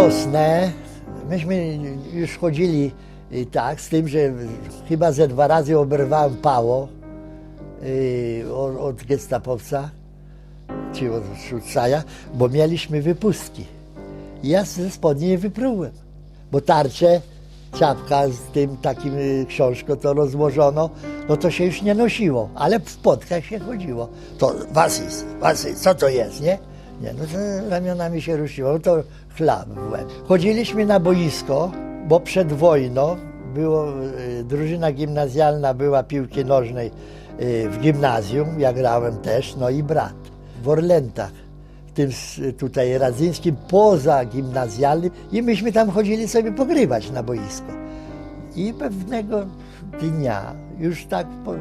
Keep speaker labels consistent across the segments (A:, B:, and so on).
A: wiosnę myśmy już chodzili y, tak, z tym, że chyba ze dwa razy oberwałem pało y, od, od gestapowca czy od Szulcaja, bo mieliśmy wypustki. I ja ze spodni je wyprułem, bo tarcze, czapka z tym takim y, książką to rozłożono, no to się już nie nosiło, ale w podkach się chodziło. To Wasys, Wasys, co to jest, nie? Nie, no to ramionami się ruszyło, to chlap w łeb. Chodziliśmy na boisko, bo przed wojną było, y, drużyna gimnazjalna była piłki nożnej y, w gimnazjum, ja grałem też, no i brat w Orlętach, w tym tutaj radzyńskim, poza gimnazjalnym i myśmy tam chodzili sobie pogrywać na boisko. I pewnego dnia, już tak po,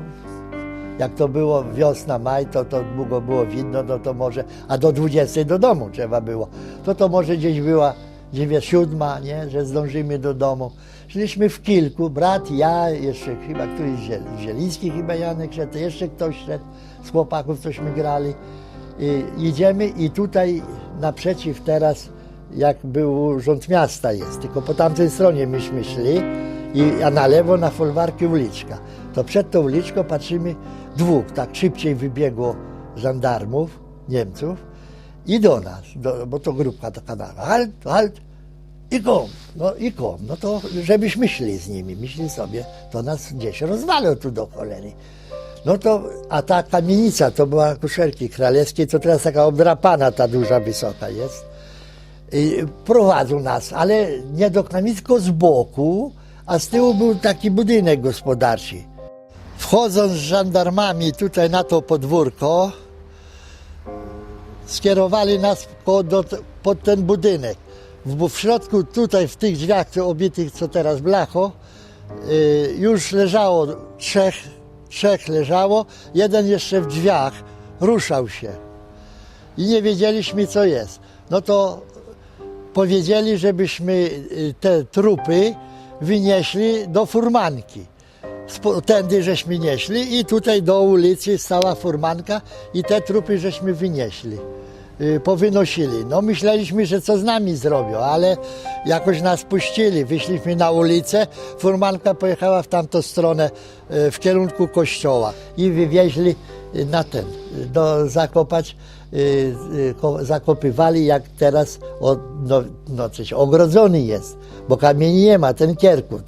A: jak to było wiosna, maj, to to długo było widno, no to może, a do 20 do domu trzeba było, to to może gdzieś była dziewię- siódma, nie, że zdążymy do domu. Szliśmy w kilku, brat, ja, jeszcze chyba któryś Ziel- Zieliński, chyba Janek szedł, jeszcze ktoś szedł, z chłopaków cośmy grali. I, idziemy i tutaj naprzeciw teraz, jak był urząd miasta jest, tylko po tamtej stronie myśmy szli, i, a na lewo na folwarki uliczka. To przed tą uliczką patrzymy, dwóch tak szybciej wybiegło żandarmów, Niemców i do nas, do, bo to grupka taka na halt, halt i kom, no i kom, no to żebyśmy szli z nimi, myśli sobie, to nas gdzieś rozwalą tu do cholery. No to, a ta kamienica to była kuszerki królewskiej, to teraz taka obdrapana, ta duża, wysoka jest. I prowadzą nas, ale nie do kamienicy, tylko z boku, a z tyłu był taki budynek gospodarczy. Wchodząc z żandarmami tutaj na to podwórko, skierowali nas pod, pod ten budynek. Bo w środku, tutaj w tych drzwiach obitych, co teraz blacho, y, już leżało trzech, trzech leżało, jeden jeszcze w drzwiach ruszał się i nie wiedzieliśmy co jest. No to powiedzieli, żebyśmy y, te trupy wynieśli do furmanki. Tędy żeśmy nieśli i tutaj do ulicy stała furmanka i te trupy żeśmy wynieśli, y, powynosili. No myśleliśmy, że co z nami zrobią, ale jakoś nas puścili. Wyszliśmy na ulicę, furmanka pojechała w tamtą stronę, y, w kierunku kościoła i wywieźli na ten, do zakopać, y, ko- zakopywali jak teraz, od, no, no coś ogrodzony jest, bo kamieni nie ma, ten kierkut.